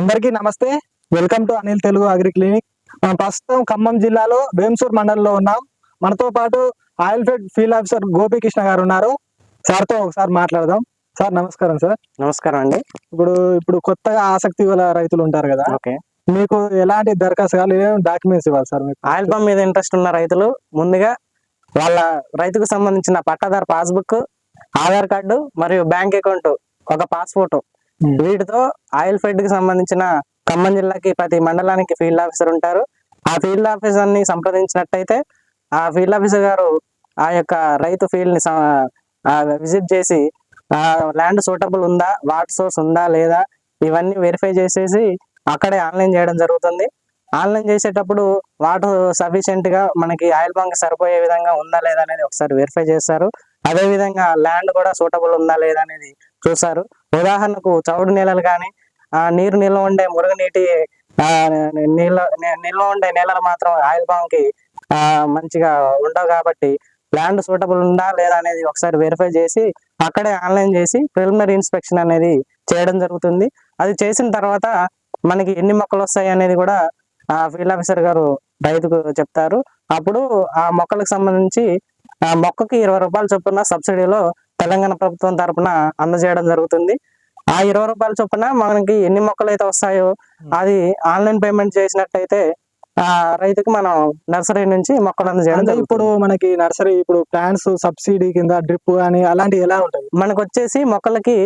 అందరికీ నమస్తే. Welcome to Anil Telugu agri clinic. మనం ప్రస్తుతం ఖమ్మం జిల్లాలో వేంసూర్ మండలంలో ఉన్నాం. మనతో పాటు oil fed field officer Gopikrishna గారు ఉన్నారు. సార్తో ఒకసారి మాట్లాడదాం. సార్ నమస్కారం సార్. నమస్కారం అండి. ఇప్పుడు ఇప్పుడు కొత్తగా ఆసక్తి గల రైతులు ఉంటారు కదా. ఓకే. మీకు ఎలాంటి దరఖాస్తు కావాలి? డాక్యుమెంట్స్ ఇవ్వాలి సార్ మీకు? ఆయిల్ పంప్ మీద ఇంట్రెస్ట్ ఉన్న రైతులు ముందుగా వాళ్ళ రైతుకు సంబంధించిన పట్టాదారు పాస్బుక్ ఆధార్ కార్డు మరియు బ్యాంక్ అకౌంట్ ఒక పాస్పోర్ట్. Hmm. వీటితో ఆయిల్ ఫెడ్కి సంబంధించిన ఖమ్మం జిల్లాకి ప్రతి మండలానికి ఫీల్డ్ ఆఫీసర్ ఉంటారు. ఆ ఫీల్డ్ ఆఫీసర్ని సంప్రదించినట్టయితే ఆ ఫీల్డ్ ఆఫీసర్ గారు ఆ యొక్క రైతు ఫీల్డ్ని విజిట్ చేసి ఆ ల్యాండ్ సూటబుల్ ఉందా వాటర్ సోర్స్ ఉందా లేదా ఇవన్నీ వెరిఫై చేసేసి అక్కడే ఆన్లైన్ చేయడం జరుగుతుంది. ఆన్లైన్ చేసేటప్పుడు వాటర్ సఫిషియెంట్గా మనకి ఆయిల్ బంక్ సరిపోయే విధంగా ఉందా లేదా అనేది ఒకసారి వెరిఫై చేస్తారు. అదే విధంగా ల్యాండ్ కూడా సూటబుల్ ఉందా లేదా అనేది చూస్తారు. ఉదాహరణకు చౌడు నేలలు కానీ ఆ నీరు నిల్వ ఉండే మురుగునీటి ఆ నీళ్ళ నిల్వ ఉండే నేలలు మాత్రం ఆయిల్ బంక్ ఆ మంచిగా ఉండవు కాబట్టి ల్యాండ్ సూటబుల్ ఉందా లేదా అనేది ఒకసారి వెరిఫై చేసి అక్కడే ఆన్లైన్ చేసి ప్రిలిమినరీ ఇన్స్పెక్షన్ అనేది చేయడం జరుగుతుంది. అది చేసిన తర్వాత మనకి ఎన్ని మొక్కలు వస్తాయి అనేది కూడా ఆ ఫీల్డ్ ఆఫీసర్ గారు రైతుకు చెప్తారు. అప్పుడు ఆ మొక్కలకు సంబంధించి ఆ మొక్కకి ఇరవై రూపాయలు చొప్పున సబ్సిడీలో తెలంగాణ ప్రభుత్వం తరపున అందజేయడం జరుగుతుంది. ఆ ఇరవై రూపాయల చొప్పున మనకి ఎన్ని మొక్కలు అయితే వస్తాయో అది ఆన్లైన్ పేమెంట్ చేసినట్టయితే ఆ రైతుకి మనం నర్సరీ నుంచి మొక్కలు అందజేయడం. ఇప్పుడు మనకి నర్సరీ ఇప్పుడు ప్లాంట్స్ సబ్సిడీ కింద డ్రిప్ కానీ అలాంటివి ఎలా ఉంటాయి? మనకు వచ్చేసి మొక్కలకి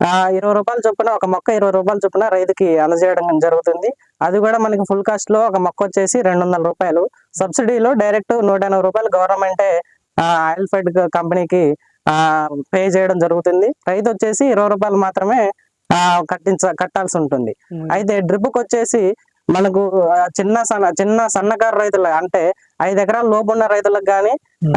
ఆ ఇరవై రూపాయల చొప్పున ఒక మొక్క ఇరవై రూపాయల చొప్పున రైతుకి అందజేయడం జరుగుతుంది. అది కూడా మనకి ఫుల్ కాస్ట్లో ఒక మొక్క వచ్చేసి రెండు వందల రూపాయలు. సబ్సిడీలో డైరెక్ట్ నూట ఎనభై రూపాయలు గవర్నమెంటే ఆయిల్ ఫెడ్ కంపెనీకి పే చేయడం జరుగుతుంది. రైతు వచ్చేసి ఇరవై రూపాయలు మాత్రమే ఆ, కట్టించ కట్టాల్సి ఉంటుంది అయితే డ్రిప్కి వచ్చేసి మనకు చిన్న సన్న చిన్న సన్నకారు రైతులు అంటే ఐదు ఎకరాల లోపు ఉన్న రైతులకు కానీ.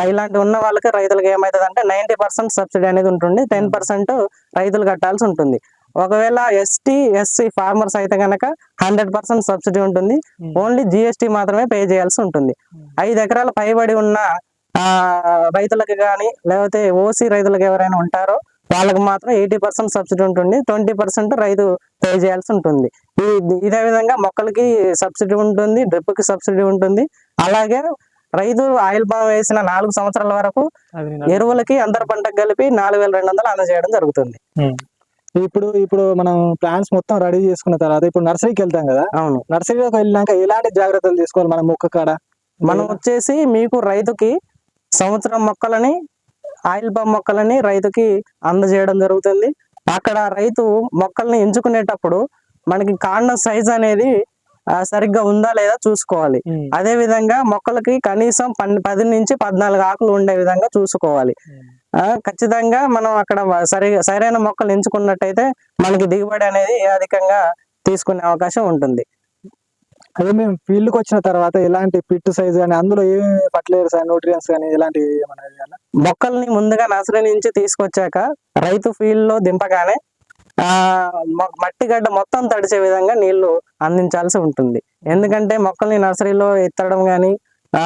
ఇలాంటి ఉన్న వాళ్ళకి రైతులకు ఏమైతుంది అంటే నైన్టీ పర్సెంట్ సబ్సిడీ అనేది ఉంటుంది. టెన్ పర్సెంట్ రైతులు కట్టాల్సి ఉంటుంది ఒకవేళ ఎస్టీ ఎస్సీ ఫార్మర్స్ అయితే కనుక హండ్రెడ్ పర్సెంట్ సబ్సిడీ ఉంటుంది. ఓన్లీ జిఎస్టీ మాత్రమే పే చేయాల్సి ఉంటుంది ఐదు ఎకరాల పైబడి ఉన్న ఆ రైతులకు కానీ లేకపోతే ఓసీ రైతులకు ఎవరైనా ఉంటారో వాళ్ళకి మాత్రం ఎయిటీ పర్సెంట్ సబ్సిడీ ఉంటుంది. ట్వంటీ పర్సెంట్ రైతు పే చేయాల్సి ఉంటుంది. ఈ- ఇదే విధంగా మొక్కలకి సబ్సిడీ ఉంటుంది డ్రిప్కి సబ్సిడీ ఉంటుంది. అలాగే రైతు ఆయిల్ పామ్ వేసిన నాలుగు సంవత్సరాల వరకు ఎరువులకి అంతర పంటకు కలిపి నాలుగు వేల రెండు వందలు అందజేయడం జరుగుతుంది. ఇప్పుడు ఇప్పుడు మనం ప్లాన్స్ మొత్తం రెడీ చేసుకున్న తర్వాత ఇప్పుడు నర్సరీకి వెళ్తాం కదా? అవును. నర్సరీలోకి వెళ్ళినాక ఎలాంటి జాగ్రత్తలు తీసుకోవాలి మన మొక్క కాడ? మనం వచ్చేసి మీకు రైతుకి సంవత్సరం మొక్కలని ఆయిల్ పామ్ మొక్కలని రైతుకి అందజేయడం జరుగుతుంది. అక్కడ రైతు మొక్కల్ని ఎంచుకునేటప్పుడు మనకి కాండం సైజ్ అనేది సరిగ్గా ఉందా లేదా చూసుకోవాలి. అదే విధంగా మొక్కలకి కనీసం పది నుంచి పద్నాలుగు ఆకులు ఉండే విధంగా చూసుకోవాలి. ఖచ్చితంగా మనం అక్కడ సరి సరైన మొక్కలు ఎంచుకున్నట్టయితే మనకి దిగుబడి అనేది అధికంగా తీసుకునే అవకాశం ఉంటుంది. అదే మేము ఫీల్డ్కి వచ్చిన తర్వాత ఎలాంటి పిట్ సైజ్ కానీ అందులో ఏ ఫర్టిలైజర్స్ కానీ న్యూట్రియన్స్ కానీ ఇలాంటివి ఏమైనా మొక్కల్ని ముందుగా నర్సరీ నుంచి తీసుకొచ్చాక రైతు ఫీల్డ్లో దింపగానే ఆ మట్టి గడ్డ మొత్తం తడిచే విధంగా నీళ్ళు అందించాల్సి ఉంటుంది. ఎందుకంటే మొక్కల్ని నర్సరీలో ఎత్తడం కానీ ఆ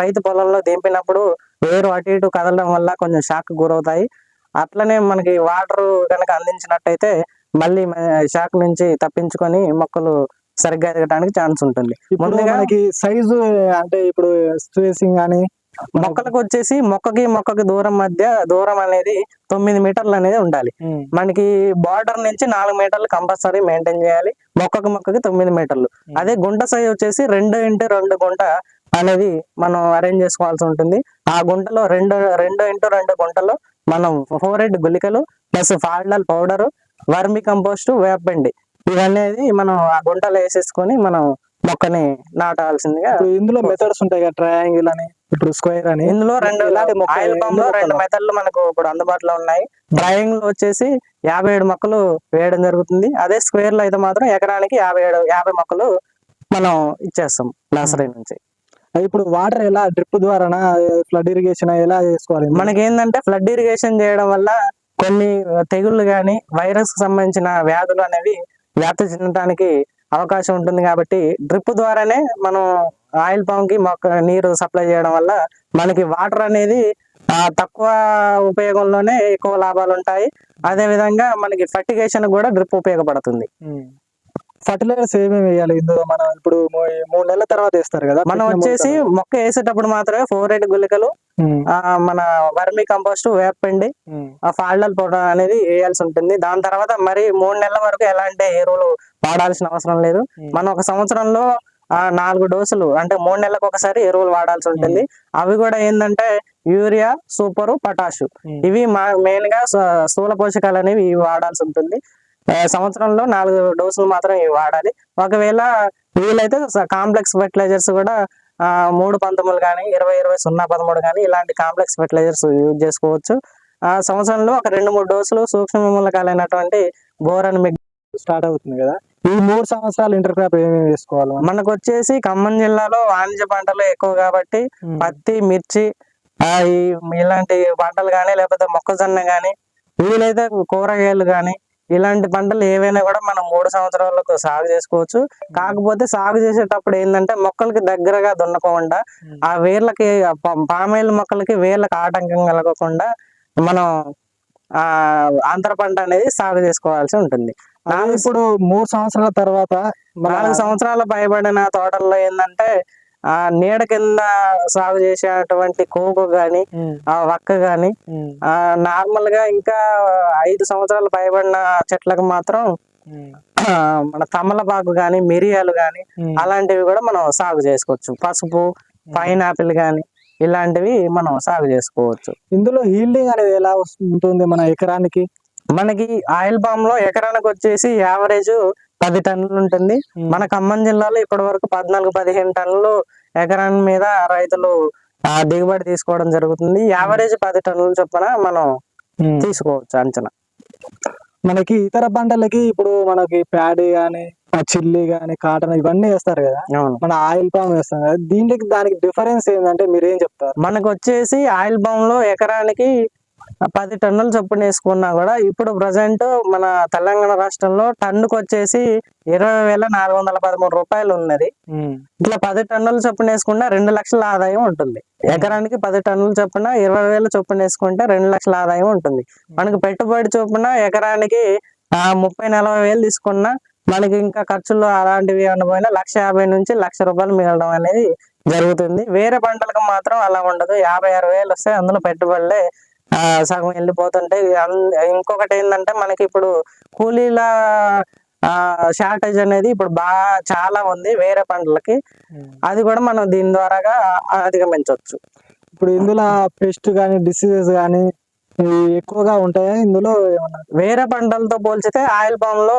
రైతు పొలంలో దింపినప్పుడు వేరు అటు ఇటు కదలడం వల్ల కొంచెం షాక్ గురవుతాయి. అట్లనే మనకి వాటర్ కనుక అందించినట్టయితే మళ్ళీ షాక్ నుంచి తప్పించుకొని మొక్కలు సరిగ్గా ఎదగడానికి ఛాన్స్ ఉంటుంది. ఇప్పుడు ముందుగా మనకి సైజు అంటే ఇప్పుడు స్పేసింగ్ కానీ మొక్కలకు వచ్చేసి మొక్కకి మొక్కకి దూరం మధ్య దూరం అనేది తొమ్మిది మీటర్లు అనేది ఉండాలి. మనకి బార్డర్ నుంచి నాలుగు మీటర్లు కంపల్సరీ మెయింటైన్ చేయాలి. మొక్కకి మొక్కకి తొమ్మిది మీటర్లు. అదే గుంట సైజ్ వచ్చేసి రెండు ఇంటూ రెండు గుంట అనేది మనం అరేంజ్ చేసుకోవాల్సి ఉంటుంది. ఆ గుంటలో రెండు రెండు ఇంటూ రెండు గుంటలో మనం ఫోర్ గుళికలు ప్లస్ ఫార్డల్ పౌడర్ వర్మి కంపోస్ట్ వేపండి ఇవన్నీ మనం ఆ గుంటలో వేసేసుకొని మనం మొక్కని నాటాల్సిందిగా ఇందులో మెథడ్స్ ఉంటాయి కదా ట్రయాంగిల్ అని ఇప్పుడు స్క్వేర్ అని. ఇందులో రెండు ఆయిల్ పంప్లో రెండు? మెథడ్లు మనకు ఇప్పుడు అందుబాటులో ఉన్నాయి. డ్రాయింగ్లో వచ్చేసి యాభై ఏడు మొక్కలు వేయడం జరుగుతుంది. అదే స్క్వేర్లో అయితే మాత్రం ఎకరానికి యాభై ఏడు యాభై మొక్కలు మనం ఇచ్చేస్తాం నర్సరీ నుంచి. ఇప్పుడు వాటర్ ఎలా డ్రిప్ ద్వారానా ఫ్లడ్ ఇరిగేషన్ ఎలా చేసుకోవాలి మనకి ఏంటంటే ఫ్లడ్ ఇరిగేషన్ చేయడం వల్ల కొన్ని తెగుళ్ళు గాని వైరస్కి సంబంధించిన వ్యాధులు అనేవి వ్యాప్తి చెందడానికి అవకాశం ఉంటుంది కాబట్టి డ్రిప్ ద్వారానే మనం ఆయిల్ పంప్కి మొక్క నీరు సప్లై చేయడం వల్ల మనకి వాటర్ అనేది తక్కువ ఉపయోగంలోనే ఎక్కువ లాభాలు ఉంటాయి. అదే విధంగా మనకి ఫర్టిగేషన్ కూడా డ్రిప్ ఉపయోగపడుతుంది. ఫర్టిలైజర్స్ ఏమేమి వేయాలి? ఇందులో మనం ఇప్పుడు మూ- మూడు నెలల తర్వాత వేస్తారు కదా? మనం వచ్చేసి మొక్క వేసేటప్పుడు మాత్రమే ఫోర్ ఎయిట్ గుళికలు మన వర్మి కంపోస్ట్ వేపండి ఆ ఫాల్డల్ పౌడర్ అనేది వేయాల్సి ఉంటుంది. దాని తర్వాత మరి మూడు నెలల వరకు ఎలాంటి ఎరువులు వాడాల్సిన అవసరం లేదు. మనం ఒక సంవత్సరంలో ఆ నాలుగు డోసులు అంటే మూడు నెలలకు ఒకసారి ఎరువులు వాడాల్సి ఉంటుంది. అవి కూడా ఏంటంటే యూరియా సూపరు పొటాషు. ఇవి మెయిన్గా స్థూల పోషకాలు అనేవి ఇవి వాడాల్సి ఉంటుంది. సంవత్సరంలో నాలుగు డోసులు మాత్రం ఇవి వాడాలి. ఒకవేళ వీలైతే కాంప్లెక్స్ ఫెర్టిలైజర్స్ కూడా మూడు పంతొమ్మిది కానీ ఇరవై ఇరవై సున్నా పదమూడు కానీ ఇలాంటి కాంప్లెక్స్ ఫెర్టిలైజర్స్ యూజ్ చేసుకోవచ్చు. ఆ సంవత్సరంలో ఒక రెండు మూడు డోసులు సూక్ష్మ మూలకాలైనటువంటి బోరన్ మిగ్ స్టార్ట్ అవుతుంది కదా. ఈ మూడు సంవత్సరాలు ఇంటర్ క్రాప్ ఏమేమి వేసుకోవాలి మనం? మనకు వచ్చేసి ఖమ్మం జిల్లాలో వాణిజ్య పంటలు ఎక్కువ కాబట్టి పత్తి మిర్చి ఇలాంటి పంటలు కానీ లేకపోతే మొక్కజొన్న కానీ వీలైతే కూరగాయలు కానీ ఇలాంటి పంటలు ఏవైనా కూడా మనం మూడు సంవత్సరాలకు సాగు చేసుకోవచ్చు కాకపోతే సాగు చేసేటప్పుడు ఏంటంటే మొక్కలకి దగ్గరగా దున్నకుండా. ఆ వేర్లకి పామాయిల్ మొక్కలకి వేర్లకు ఆటంకం కలగకుండా మనం ఆ అంతర పంట అనేది సాగు చేసుకోవాల్సి ఉంటుంది ఇప్పుడు మూడు సంవత్సరాల తర్వాత నాలుగు సంవత్సరాల పైబడిన తోటల్లో ఏంటంటే ఆ నీడ కింద సాగు చేసేటువంటి కోకో గాని ఆ వక్క గాని ఆ నార్మల్గా ఇంకా ఐదు సంవత్సరాలు పైబడిన చెట్లకు మాత్రం మన తమలపాకు గాని మిరియాలు గాని. అలాంటివి కూడా మనం సాగు చేసుకోవచ్చు. పసుపు పైనాపిల్ గాని ఇలాంటివి మనం సాగు చేసుకోవచ్చు. ఇందులో హీల్డింగ్ అనేది ఎలా ఉంటుంది మన ఎకరానికి? మనకి ఆయిల్ పామ్లో ఎకరానికి వచ్చేసి యావరేజ్ పది టన్నులు ఉంటుంది. మన ఖమ్మం జిల్లాలో ఇప్పటి వరకు పద్నాలుగు పదిహేను టన్నులు ఎకరాన్ని మీద రైతులు దిగుబడి తీసుకోవడం జరుగుతుంది. యావరేజ్ పది టన్నుల చొప్పున మనం. తీసుకోవచ్చు అంచనా. మనకి ఇతర పంటలకి ఇప్పుడు మనకి ప్యాడీ గానీ చిల్లీ గానీ కాటన్ ఇవన్నీ వేస్తారు కదా. మన ఆయిల్ పామ్ వేస్తాం కదా. దీనికి దానికి డిఫరెన్స్ ఏంటంటే మీరు ఏం చెప్తారు? మనకు వచ్చేసి ఆయిల్ బామ్లో ఎకరానికి పది టన్నులు చొప్పున వేసుకున్నా కూడా ఇప్పుడు ప్రజెంట్ మన తెలంగాణ రాష్ట్రంలో టన్నుకు వచ్చేసి ఇరవై వేల నాలుగు వందల పదమూడు రూపాయలు ఉన్నది. ఇట్లా పది టన్నులు చొప్పున వేసుకుంటే రెండు లక్షల ఆదాయం ఉంటుంది. ఎకరానికి పది టన్నుల చొప్పున ఇరవై వేల చొప్పున వేసుకుంటే రెండు లక్షల ఆదాయం ఉంటుంది. మనకి పెట్టుబడి చొప్పున ఎకరానికి ఆ ముప్పై నలభై వేలు తీసుకున్నా మనకి ఇంకా ఖర్చులు అలాంటివి అనుపోయినా లక్ష యాభై నుంచి లక్ష రూపాయలు మిగలడం అనేది జరుగుతుంది. వేరే పంటలకు మాత్రం అలా ఉండదు. యాభై అరవై వేలు వస్తే అందులో పెట్టుబడులే ఆ, సగం వెళ్ళిపోతుంటాయి అన్- ఇంకొకటి ఏంటంటే మనకి ఇప్పుడు కూలీల షార్టేజ్ అనేది ఇప్పుడు బాగా చాలా ఉంది వేరే పంటలకి. అది కూడా మనం దీని ద్వారాగా అధిగమించవచ్చు. ఇప్పుడు ఇందులో పెస్ట్ గానీ డిసీజెస్ ఇవి ఎక్కువగా ఉంటాయా? ఇందులో ఏమన్నా? వేరే పంటలతో పోల్చితే ఆయిల్ పామ్లో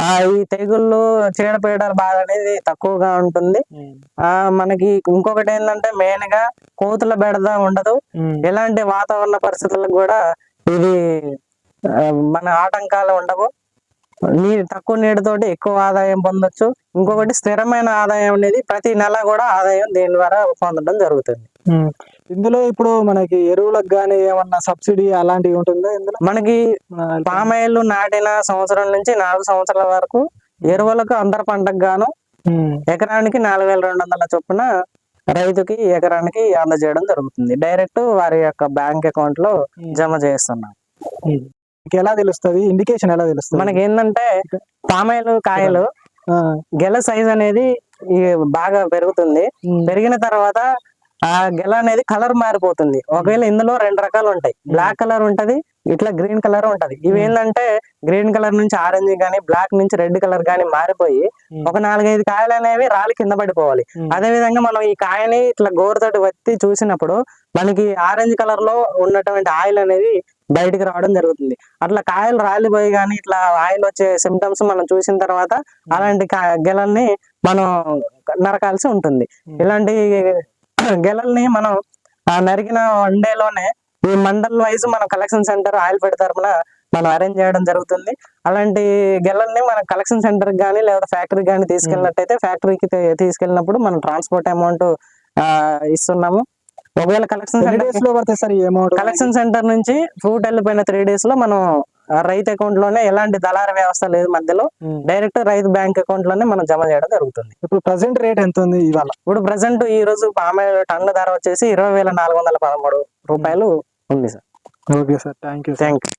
ఆ, ఈ తెగుళ్ళు చీడపీడల బాధ అనేది తక్కువగా ఉంటుంది. ఆ మనకి ఇంకొకటి ఏంటంటే మెయిన్గా కోతుల బెడద ఉండదు. ఎలాంటి వాతావరణ పరిస్థితులకు కూడా ఇది మన ఆటంకాలు ఉండవు. నీరు తక్కువ నీటితోటి ఎక్కువ ఆదాయం పొందొచ్చు. ఇంకొకటి స్థిరమైన ఆదాయం అనేది ప్రతి నెల కూడా ఆదాయం దీని ద్వారా పొందడం జరుగుతుంది. ఇందులో ఇప్పుడు మనకి ఎరువులకు గానీ ఏమన్నా సబ్సిడీ అలాంటివి ఉంటుందా ఇందులో? మనకి మన పామాయిల్ నాటిన సంవత్సరం నుంచి నాలుగు సంవత్సరాల వరకు ఎరువులకు అంతర పంటకు గాను. ఎకరానికి నాలుగు వేల రెండు వందల చొప్పున రైతుకి ఎకరానికి అందజేయడం జరుగుతుంది. డైరెక్ట్ వారి యొక్క బ్యాంక్ అకౌంట్లో జమ చేస్తున్నాం. ఎలా తెలుస్తుంది? ఇండికేషన్ ఎలా తెలుస్తుంది? మనకి ఏంటంటే పామాయిల్ కాయలు గెల సైజ్ అనేది బాగా పెరుగుతుంది. పెరిగిన తర్వాత ఆ గెల అనేది కలర్ మారిపోతుంది. ఒకవేళ ఇందులో రెండు రకాలు ఉంటాయి. బ్లాక్ కలర్ ఉంటది ఇట్లా గ్రీన్ కలర్ ఉంటది. ఇవి ఏంటంటే గ్రీన్ కలర్ నుంచి ఆరెంజ్ గానీ బ్లాక్ నుంచి రెడ్ కలర్ గానీ మారిపోయి. ఒక నాలుగైదు కాయలు అనేవి రాలి కింద పడిపోవాలి. అదే విధంగా మనం ఈ కాయని ఇట్లా గోరుతోటి వత్తి చూసినప్పుడు మనకి ఆరెంజ్ కలర్లో ఉన్నటువంటి ఆయిల్ అనేది బయటికి రావడం జరుగుతుంది. అట్లా కాయలు రాలిపోయి కానీ ఇట్లా ఆయిల్ వచ్చే సిమ్టమ్స్ మనం చూసిన తర్వాత అలాంటి గెలల్ని మనం నరకాల్సి ఉంటుంది. ఇలాంటి గెలల్ని మనం ఆ నరికిన వన్లోనే ఈ మండల్ వైజ్ మన కలెక్షన్ సెంటర్ ఆయిల్ పెట్టి తరపున మనం అరేంజ్ చేయడం జరుగుతుంది. అలాంటి గెలల్ని మన కలెక్షన్ సెంటర్ కానీ లేదా ఫ్యాక్టరీ కానీ తీసుకెళ్ళినట్టయితే ఫ్యాక్టరీకి తీసుకెళ్ళినప్పుడు మనం ట్రాన్స్పోర్ట్ అమౌంట్ ఇస్తున్నాము. ఒకవేళ కలెక్షన్ సెంటర్ డేస్లో పడుతుంది సార్ అమౌంట్ కలెక్షన్ సెంటర్ నుంచి ఫ్రూట్ వెళ్ళిపోయిన త్రీ డేస్లో మనం రైతు అకౌంట్లోనే ఎలాంటి దళార వ్యవస్థ లేదు మధ్యలో డైరెక్ట్ రైతు బ్యాంక్ అకౌంట్లోనే మనం జమ చేయడం జరుగుతుంది. ఇప్పుడు ప్రజెంట్ రేట్ ఎంత ఉంది ఇవాళ? ఇప్పుడు ప్రజెంట్ ఈ రోజు పామాయిల్ టన్ను ధర వచ్చేసి ఇరవై వేల నాలుగు వందల పదమూడు రూపాయలు ఉంది sir. Okay sir thank you thank you